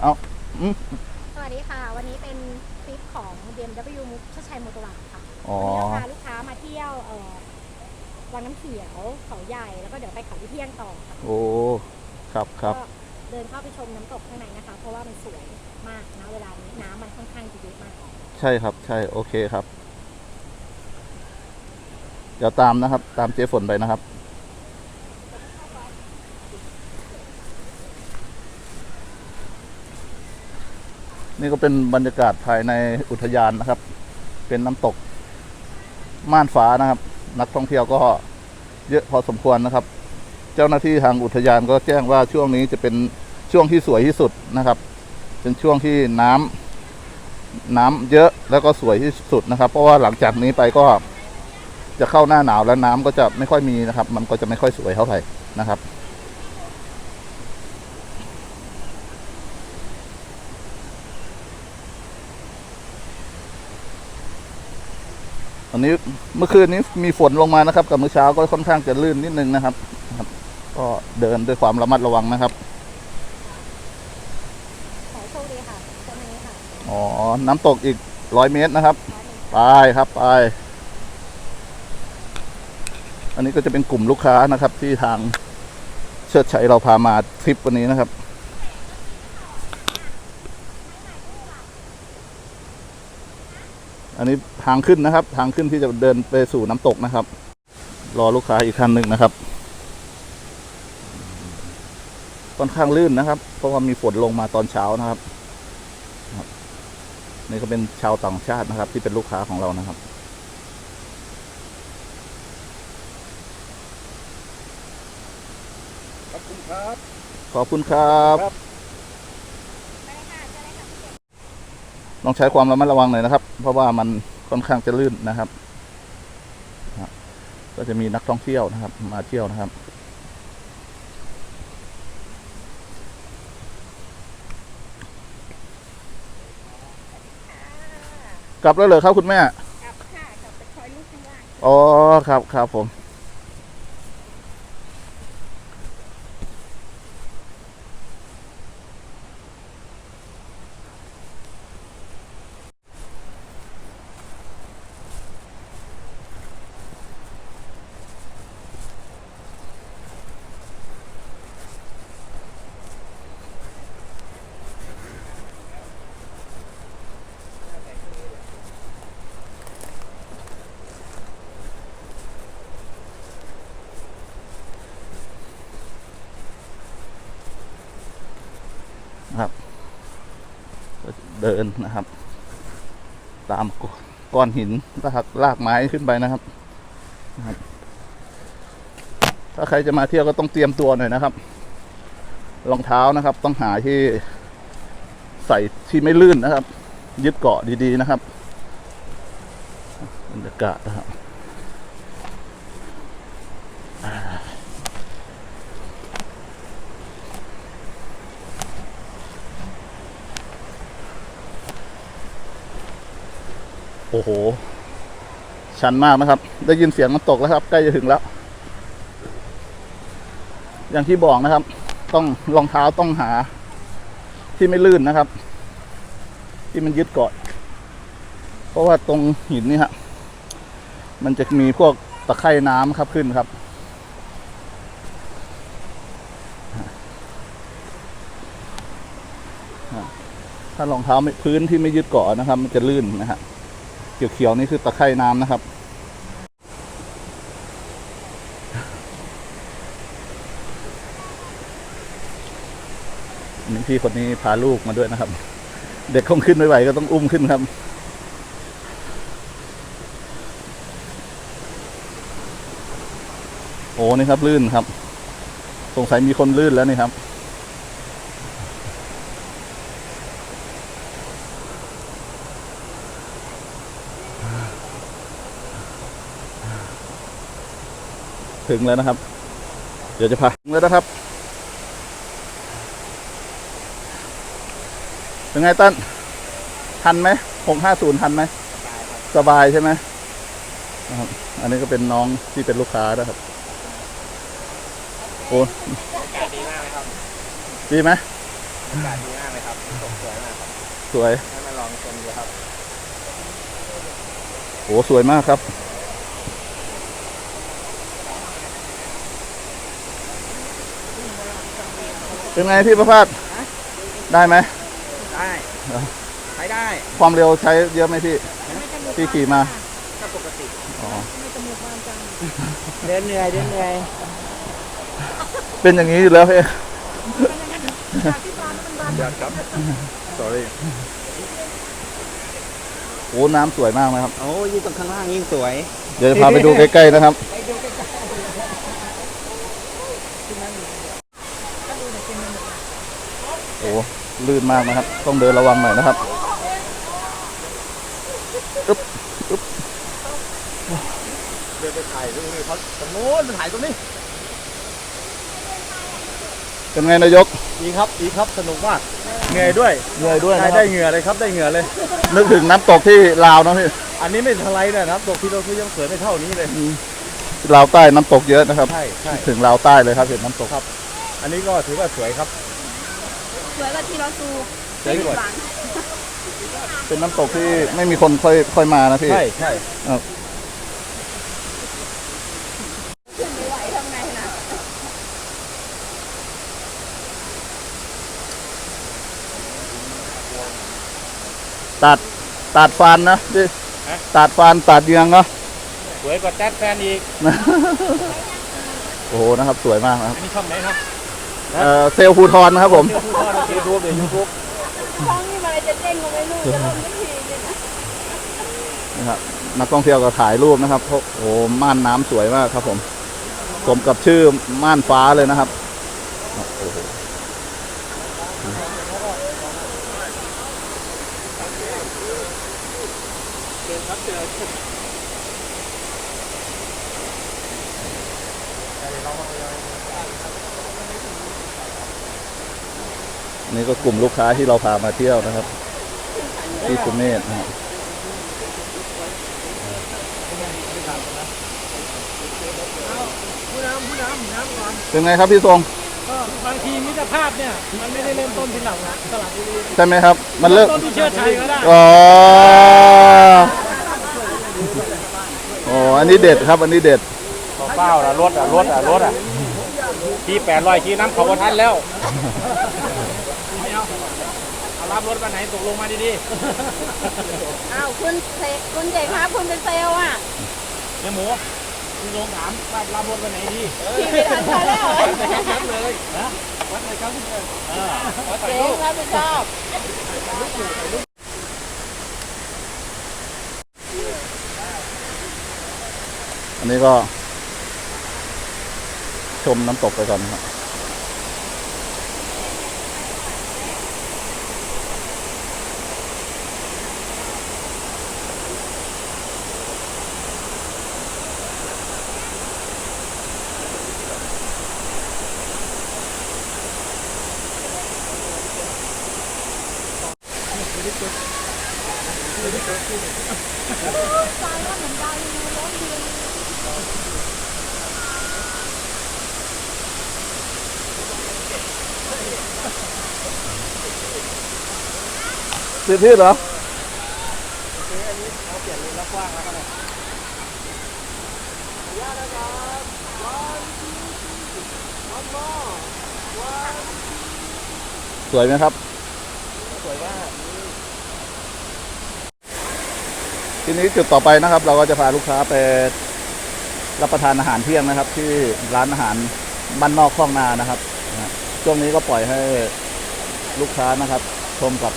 เอาอืมสวัสดีค่ะ วันนี้เป็นคลิปของ BMW มุกชชัยมอเตอร์วัร์ค่ะอ๋อ วันนี้เราพาลูกค้ามาเที่ยวเอ่อวังน้ำเขียวเขาใหญ่แล้วก็เดี๋ยวไปเขาวิเทียนต่อค่ะโอ้ ครับครับ ก็เดินเข้าไปชมน้ำตกข้างในนะคะ เพราะว่ามันสวยมากนะเวลานี้น้ำมันค่อนข้างจะเยอะมากใช่ครับ ใช่ โอเคครับ เดี๋ยวตามนะครับ ตามเจ๊ฝนไปนะครับ นี่ก็เป็นบรรยากาศภายในอุทยานนะครับ เป็นน้ำตก ม่านฟ้านะครับ นักท่องเที่ยวก็เยอะพอสมควรนะครับ เจ้าหน้าที่ทางอุทยานก็แจ้งว่าช่วงนี้จะเป็นช่วงที่สวยที่สุดนะครับ เป็นช่วงที่น้ำน้ำเยอะแล้วก็สวยที่สุดนะครับ เพราะว่าหลังจากนี้ไปก็จะเข้าหน้าหนาวแล้วน้ำก็จะไม่ค่อยมีนะครับ มันก็จะไม่ค่อยสวยเท่าไหร่นะครับ วันนี้เมื่อคืนนี้มีฝนลงมานะครับ กับเมื่อเช้าก็ค่อนข้างจะลื่นนิดนึงนะครับครับก็เดินด้วยความระมัดระวังนะครับขอโชคดีค่ะเจ้านี้ค่ะอ๋อน้ำตกอีกร้อยเมตรนะครับร้อยหนึ่งไปครับไปอันนี้ก็จะเป็นกลุ่มลูกค้านะครับ ที่ทางเชิดชัยเราพามาทริปวันนี้นะครับ อันนี้ทางขึ้นนะครับ ทางขึ้นที่จะเดินไปสู่น้ำตกนะครับ รอลูกค้าอีกคันหนึ่งนะครับค่อนข้างลื่นนะครับ เพราะว่ามีฝนลงมาตอนเช้านะครับ นี่ก็เป็นชาวต่างชาตินะครับ ที่เป็นลูกค้าของเรานะครับขอบคุณครับ ขอบคุณครับ ครับ ได้ค่ะเจอเลยค่ะพี่เก่ง ต้องใช้ความระมัดระวังหน่อยนะครับ เพราะว่ามันค่อนข้างจะลื่นนะครับครับ ก็จะมีนักท่องเที่ยวนะครับ มาเที่ยวนะครับกลับแล้วเหรอครับคุณแม่ กลับค่ะ กลับไปคอยลูกข้างล่างอ๋อ ครับ ครับผม เดินนะครับ ตามก้อนหินลากลากไม้ขึ้นไปนะครับนะครับ ถ้าใครจะมาเที่ยวก็ต้องเตรียมตัวหน่อยนะครับรองเท้านะครับ ต้องหาที่ใส่ที่ไม่ลื่นนะครับ ยึดเกาะดีๆนะครับบรรยากาศนะครับ โอ้โห ชันมากนะครับ ได้ยินเสียงมันตกแล้วครับ ใกล้จะถึงแล้ว อย่างที่บอกนะครับ ต้องรองเท้าต้องหา ที่ไม่ลื่นนะครับ ที่มันยึดเกาะเพราะว่าตรงหินนี่ฮะมันจะมีพวกตะไคร่น้ำครับขึ้นครับ ถ้ารองเท้าไม่พื้นที่ไม่ยึดเกาะนะครับ มันจะลื่นนะฮะ เขียวๆนี่คือตะไคร่น้ำนะครับ นี่พี่คนนี้พาลูกมาด้วยนะครับ เด็กคงขึ้นไม่ไหวก็ต้องอุ้มขึ้นครับโอ้นี่ครับลื่นครับ สงสัยมีคนลื่นแล้วนี่ครับ ถึงแล้วนะครับ เดี๋ยวจะพาถึงแล้วนะครับเป็นไงตั้นทันไหมหกห้าศูนย์ทันไหมสบายใช่ไหมนะครับ อันนี้ก็เป็นน้องที่เป็นลูกค้านะครับโอ้ดีไหมอากาศดีมากเลยครับตกสวยมากครับสวยให้มาลองชมดูครับโอ้สวยมากครับ เป็นไงพี่ประภาสได้ไหมได้เหรอใช้ได้ความเร็วใช้เยอะไหมพี่ พี่ขี่มาถ้าปกติอ๋อไม่จมูกบานจังเดินเหนื่อยเดินเหนื่อยเป็นอย่างนี้อยู่แล้วพี่จากที่บานมันบานเดือดครับ sorry โอ้น้ำสวยมากนะครับ โอ้ยิ่งตรงข้างล่างยิ่งสวย เดี๋ยวจะพาไปดูใกล้ๆนะครับ โอ้ ลื่นมากนะครับ ต้องเดินระวังหน่อยนะครับอึ๊บอึ๊บเดินไปถ่ายตรงนี้เขาตรงโน้นไปถ่ายตรงนี้เป็นไงนายกดีครับดีครับสนุกมากเหนื่อยด้วยเหนื่อยด้วยได้นะคได้รับเหงื่อเลยครับได้เหงื่อเลย นึกถึงน้ำตกที่ลาวนะพี่อันนี้ไม่ทลายนะครับตกที่เราคือยังสวยไม่เท่านี้เลยลาวใต้น้ำตกเยอะนะครับ ใช่ใช่ถึงลาวใต้เลยครับเห็นน้ำตกครับอันนี้ก็ถือว่าสวยครับส วยกว่าที่เราซูสวยกว่า เป็นน้ำตกที่ไม่มีคนค่อยค่อยมานะพี่ใช่ใช่ขึ้นไม่ไหวทำไงนะตัดตัดฟันนะพี่ตัดฟันตัดเยืองเนาะสวยกว่าแจ๊ดแฟนอีก โอ้โหนะครับ สวยมากนะครับ อันนี้ช่องไหนครับ เอ่อเซลลภูทรนะครับผม ยูทูบยูทูบเดี๋ยวยูทูบท้องนี่มันอะไรจะเด้งก็ไม่รู้จะลงไม่ทีเนี่ยนะนะครับนักท่องเที่ยวก็ถ่ายรูปนะครับเพราะโอ้โหม่านน้ำสวยมากครับผมสมกับชื่อม่านฟ้าเลยนะครับโอ้โห นี่ก็กลุ่มลูกค้าที่เราพามาเที่ยวนะครับ ที่สุเมธนะครับผู้นำผู้นำน้ำก่อนเป็นไงครับพี่ทรงก็บางทีมิตรภาพเนี่ยมันไม่ได้เริ่มต้นที่หลังนะสลับบุรีใช่ไหมครับ มันเลิกต้นที่เชื่อชัยก็ได้อ๋อโอ้อันนี้เด็ดครับ อันนี้เด็ดเป้าละรถอะรถอะรถอะขี่แปดร้อยขี่น้ำเขาบทันแล้วเอา รับรถวันไหนตกลงมาดีอ้าวคุณเซคุณเจ๋งครับคุณเป็นเซลล์อะๆเนี่ยหมูคุณลงถามว่ารับรถวันไหนดีขี่ไม่ทันเขาแล้ววัดเลยนะวัดเลยครับคุณเออวัดถ่ายเจ๋รูงปรับผิดชอบอันนี้ก็ ชมน้ำตกไปก่อนนะครับ ซื้อที่เหรอวันสวยไหมครับ สวยมากทีนี้จุดต่อไปนะครับ เราก็จะพาลูกค้าไปรับประทานอาหารเที่ยงนะครับ ที่ร้านอาหารบ้านนอกคลองนานะครับช่วงนี้ก็ปล่อยให้ลูกค้านะครับ ชมกับ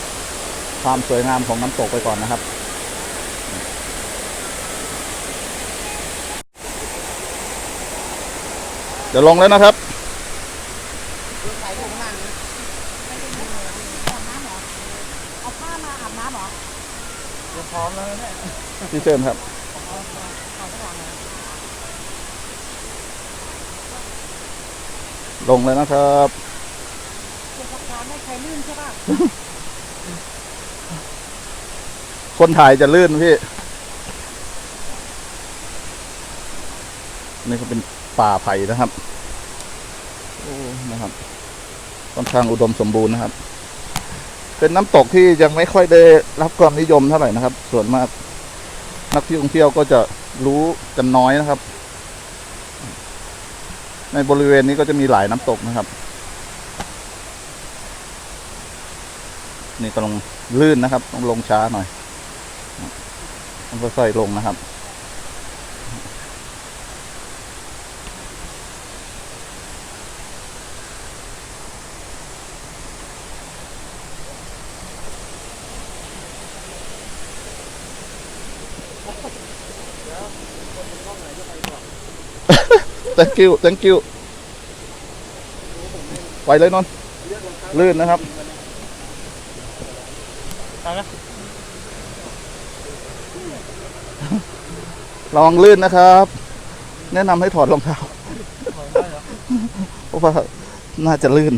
ความสวยงามของน้ำตกไปก่อนนะครับ เดี๋ยวลงแล้วนะครับเอาผ้ามาอาบน้ำเหรอพร้อมแล้วเนี่ยพี่เชิญครับลงเลยนะครับเก็บหลักฐานไม่ใครลื่นใช่ป่ะ คนถ่ายจะลื่นพี่นี่ก็เป็นป่าไผ่นะครับนะครับค่อนข้างอุดมสมบูรณ์นะครับ เป็นน้ำตกที่ยังไม่ค่อยได้รับความนิยมเท่าไหร่นะครับ ส่วนมาก นักท่องเที่ยวก็จะรู้กันน้อยนะครับ ในบริเวณนี้ก็จะมีหลายน้ำตกนะครับ นี่ก็ลงลื่นนะครับ ต้องลงช้าหน่อย ต้องค่อยลงนะครับ thank you thank you ไปเลยนนลื่นนะครับเอาละ ลองลื่นนะครับ แนะนำให้ถอดรองเท้าเพราะว่าน่าจะลื่น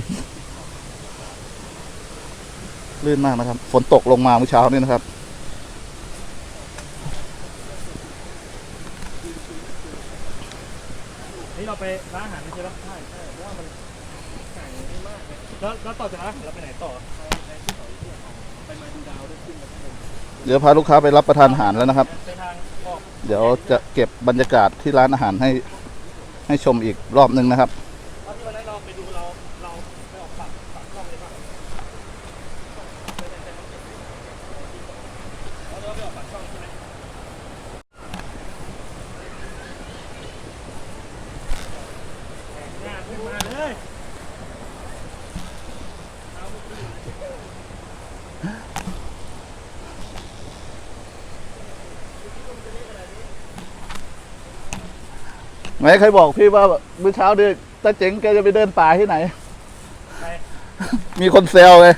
ลื่นมากนะครับ ฝนตกลงมาเมื่อเช้านี่นะครับ นี่เราไปร้านอาหารไม่ใช่ไหมใช่ใช่เพราะว่ามันห่างไม่มากเลยแล้วแล้วต่อจากร้านอาหารเราไปไหนต่อไปที่เขาที่ไปมาดูดาวด้วยขึ้นไปข้างบนเดี๋ยวพาลูกค้าไปรับประทานอาหารแล้วนะครับ ไปทางออก เดี๋ยวจะเก็บบรรยากาศที่ร้านอาหารให้ให้ชมอีกรอบหนึ่งนะครับ ตอนที่วันนั้นเราไปดูเราเราไปออกปากปากกล้องเลยป่ะเราเราไปออกปากกล้องใช่ไหมหน้าขึ้นมาเลย ไหนใครบอกพี่ว่าเมื่อเช้าเดินตาเจ๋งแกจะไปเดินป่าที่ไหนไปมีคนแซวเลยเลย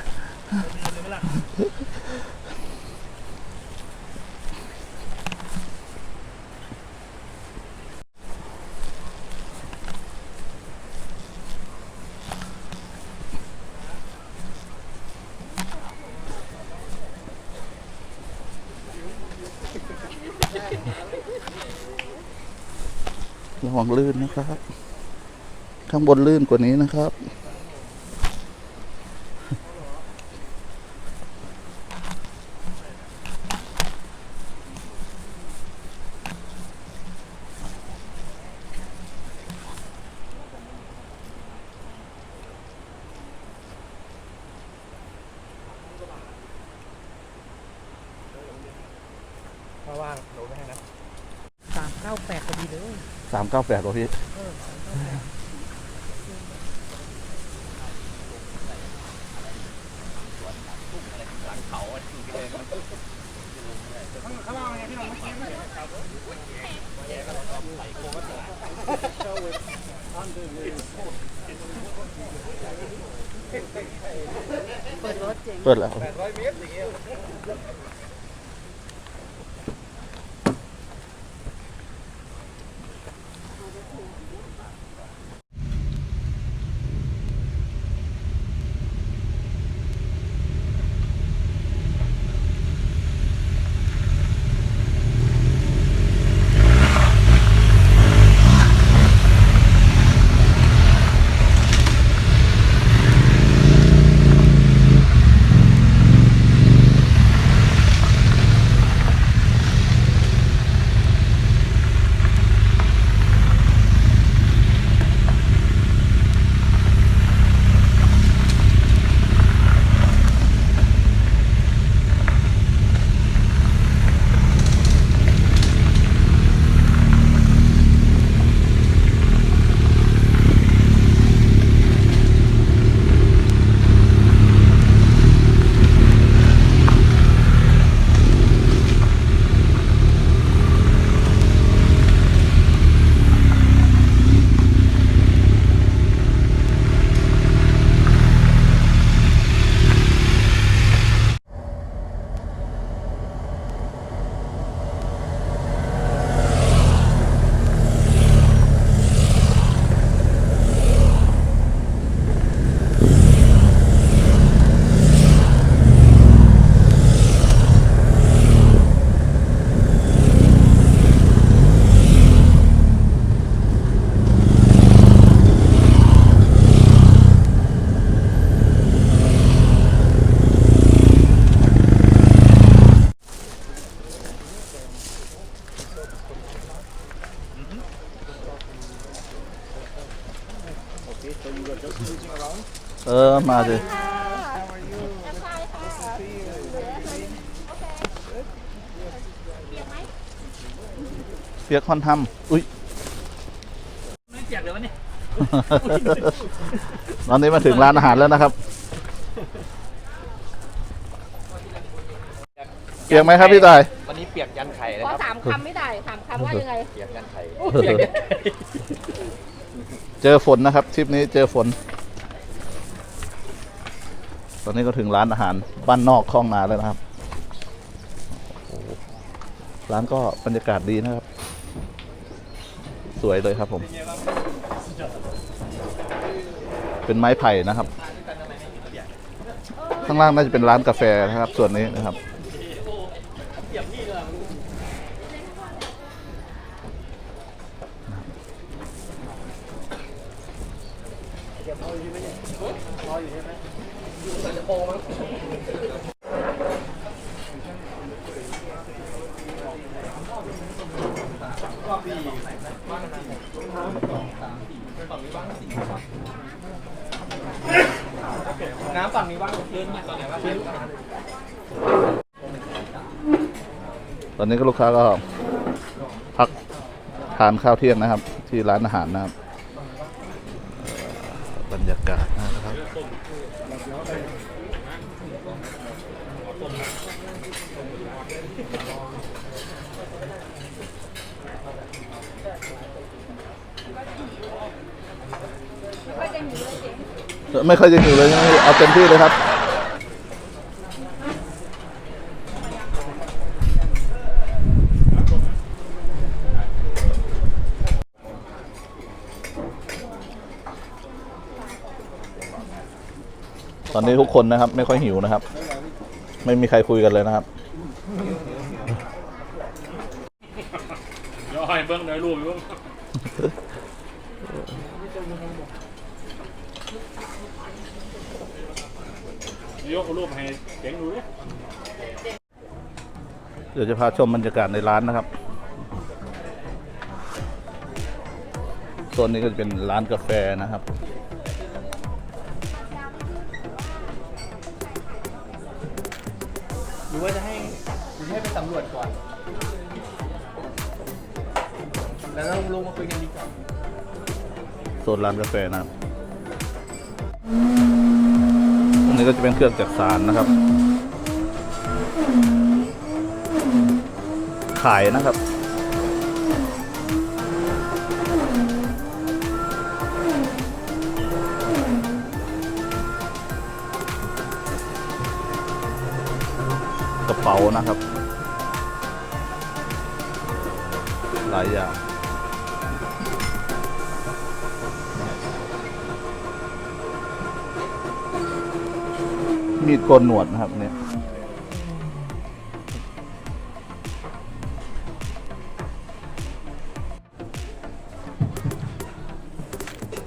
วังลื่นนะครับ ข้างบนลื่นกว่านี้นะครับ มาว่างโหลไม่ให้นะสามเก้าแปดพอดีเลย สาม เก้าแปดกว่าพี่ข้างล่างไงพี่น้องเมื่อกี้ไม่เห็นครับเปิดแล้ว มาสิค่ะแอปพลายค่ะเหลือโอเคเปียกไหมเปียกคอนทำอุ้ยไม่เปียกเลยวะเนี่ยตอนนี้มาถึงร้านอาหารแล้วนะครับ เปียกไหมครับพี่ตายวันนี้เปียกยันไข่เลยขอครับสามคำไม่ได้สามคำว่ายังไงเปียกยันไข่เปียกเนี่ยเจอฝนนะครับทริปนี้เจอฝนต อนนี้ก็ถึงร้านอาหารบ้านนอกคลองนาแล้วนะครับร้านก็บรรยากาศดีนะครับ สวยเลยครับผม เป็นไม้ไผ่นะครับ ข้างล่างน่าจะเป็นร้านกาแฟนะครับ ส่วนนี้นะครับ น้ำฝั่งนี้ว่างเดินมาตอนไหนวะตอนนี้ก็ลูกค้าก็พักทานข้าวเที่ยงนะครับ ที่ร้านอาหารนะครับบรรยากาศนะครับ ไม่ค่อยจะหิวเลยใช่ไหมเอาเต็มที่เลยครับ ตอนนี้ทุกคนนะครับ ไม่ค่อยหิวนะครับ ไม่มีใครคุยกันเลยนะครับเดี๋ยวให้เบิ้งเดี๋ยวรูปเบิ้ ยกรูปให้เจ๋งดูดิเดี๋ยวจะพาชมบรรยากาศในร้านนะครับโซนนี้ก็จะเป็นร้านกาแฟนะครับ หรือว่าจะให้หรือให้ไปสำรวจก่อน แล้วเราลงมาคุยกันดีกว่า โซนร้านกาแฟนะครับตรง นี้ก็จะเป็นเครื่องจักสารนะครับ ขายนะครับ กระเป๋านะครับ หลายอย่าง มีดโกนหนวดนะครับเนี่ย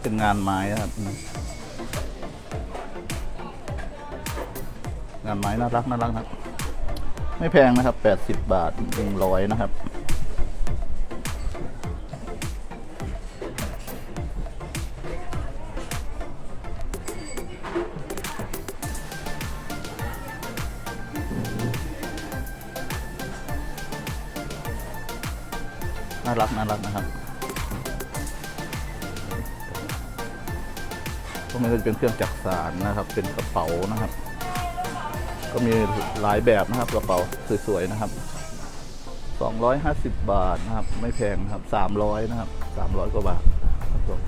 เป็นงานไม้นะครับ งานไม้น่ารักน่ารักนะครับ ไม่แพงนะครับ 80 บาทหนึ่งร้อยนะครับ น่ารักน่ารักนะครับพวกนี้ก็จะเป็นเครื่องจักสานนะครับ เป็นกระเป๋านะครับ ก็มีหลายแบบนะครับกระเป๋าสวยๆนะครับ 250 บาทนะครับ ไม่แพงนะครับ 300 นะครับ 300 กว่าบาทครับ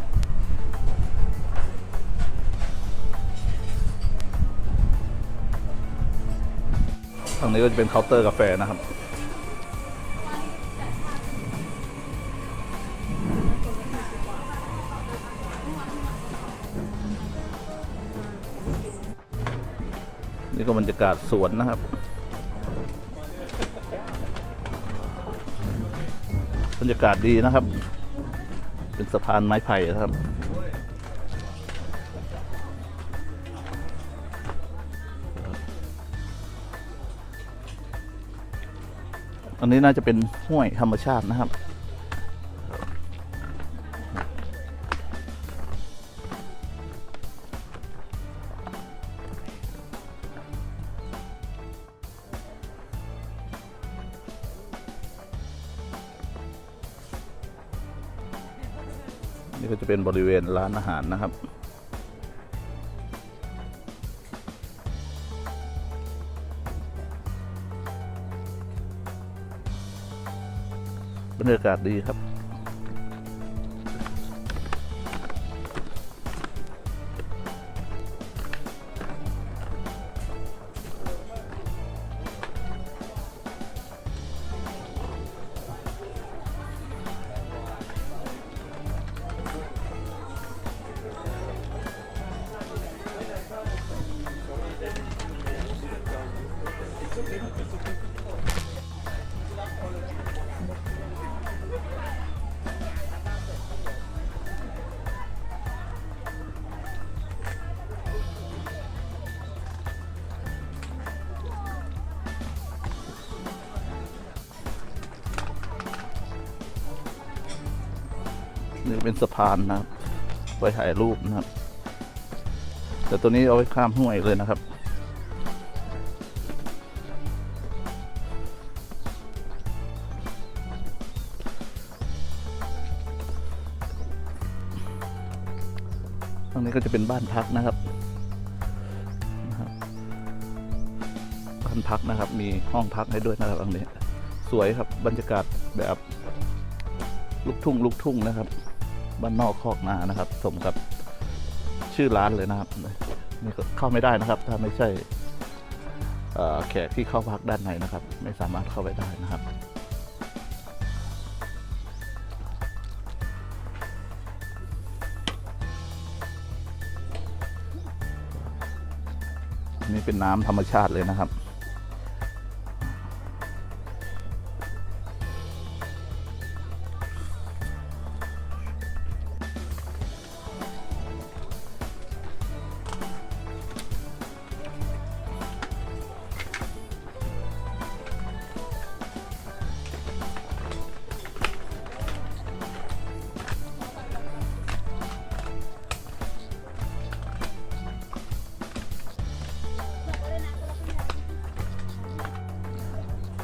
ทางนี้ก็จะเป็นเคาน์เตอร์กาแฟนะครับ ก็บรรยากาศสวนนะครับ บรรยากาศดีนะครับ เป็นสะพานไม้ไผ่นะครับอันนี้น่าจะเป็นห้วยธรรมชาตินะครับ จะเป็นบริเวณร้านอาหารนะครับ บรรยากาศดีครับ เป็นสะพานนะครับไว้ถ่ายรูปนะครับ แต่ตัวนี้เอาไว้ข้ามห้วยเลยนะครับตรงนี้ก็จะเป็นบ้านพักนะครับนะครับบ้านพักนะครับ มีห้องพักให้ด้วยนะครับตรงนี้ สวยครับบรรยากาศแบบ ลูกทุ่ง ลูกทุ่งนะครับ บ้านนอกคอกนานะครับ สมกับชื่อร้านเลยนะครับนี่เข้าไม่ได้นะครับ ถ้าไม่ใช่แขกที่เข้าพักด้านในนะครับ ไม่สามารถเข้าไปได้นะครับนี่เป็นน้ำธรรมชาติเลยนะครับ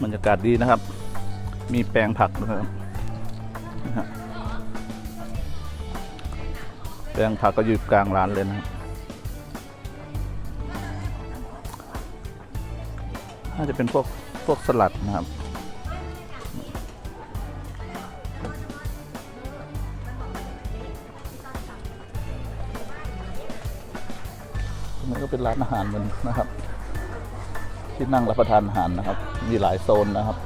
บรรยากาศดีนะครับ มีแปลงผักนะครับแปลงผักก็อยู่กลางร้านเลยนะครับน่าจะเป็นพวกพวกสลัดนะครับมันก็เป็นร้านอาหารเหมือนนะครับ ที่นั่งรับประทานอาหารนะครับ มีหลายโซนนะครับ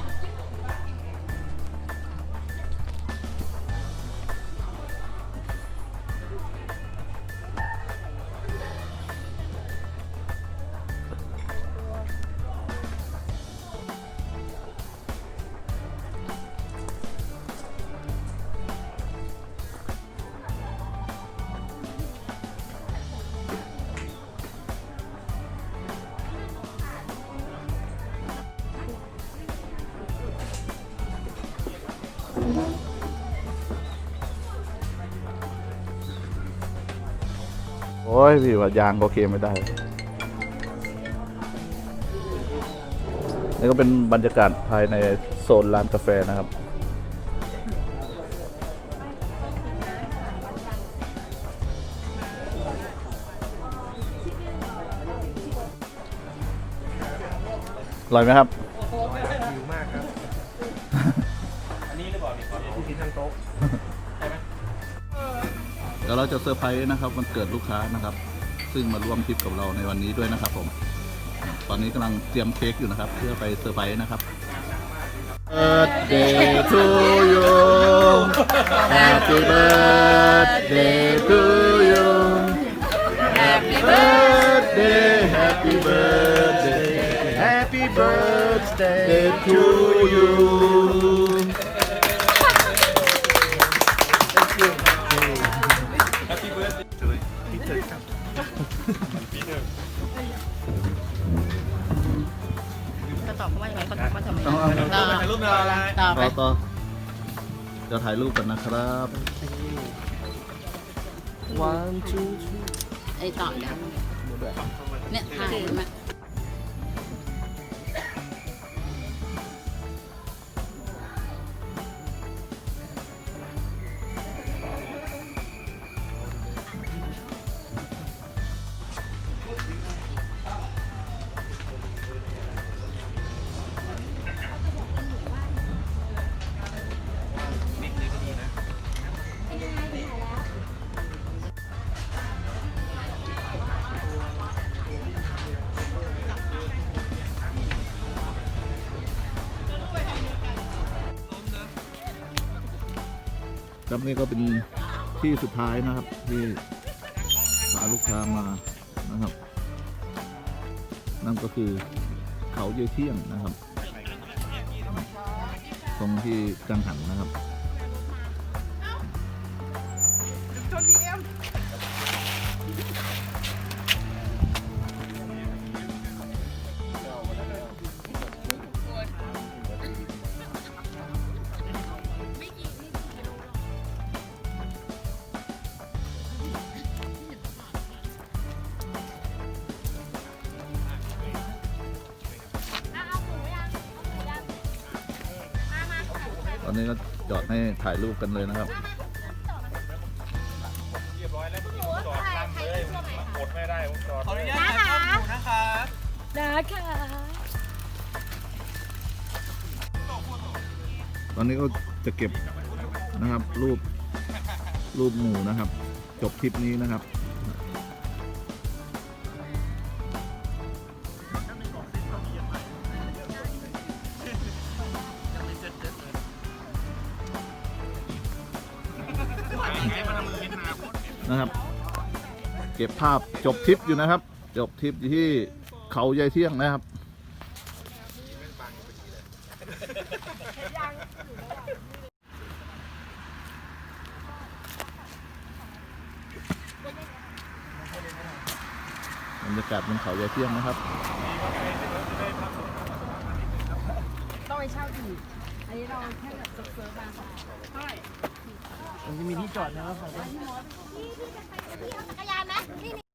พี่ว่ายางก็เคไม่ได้ นี่ก็เป็นบรรยากาศภายในโซนร้านกาแฟนะครับ อร่อยไหมครับ ดี๋ยวเราจะเซอร์ไพรส์นะครับวันเกิดลูกค้านะครับ ซึ่งมาร่วมทริปกับเราในวันนี้ด้วยนะครับผม ตอนนี้กำลังเตรียมเค้กอยู่นะครับ เพื่อไปเซอร์ไพรส์นะครับ Birthday to you Happy birthday to you Happy birthday Happy birthday Happy birthday to you ตอบว่าทำไมเอาเอาต่อถ่ายรูปเราอะไรต่อไปต่อต่อเดี๋ยวถ่ายรูปกันนะครับ one two three ไอต่อเนี่ยเนี่ยถ่ายมา นี่ก็เป็นที่สุดท้ายนะครับ ที่พาลูกค้ามานะครับ นั่นก็คือเขาเยยเที่ยงนะครับ ตรงที่กังหันนะครับายรูปกันเลยนะครับเรียบร้อยแล้วจอดตั้งเลยกดไม่ได้ผมจอดขออนุญาตถ่ายภาพหมู่นะครับนะคะตอนนี้ก็จะเก็บนะครับรูปรูปหมู่นะครับ จบทริปนี้นะครับนะครับ ก็บภาพจบทริปอยู่นะครับ จบทริปอยู่ที่เขายายเที่ยงนะครับบรรยากาศบนเขายายเที่ยงนะครับ ต้องไปเช่าอีก อันนี้เราแค่แบบเซิร์ฟๆมาค่ะเท่าไหร่มันจะมีที่จอดนะครับ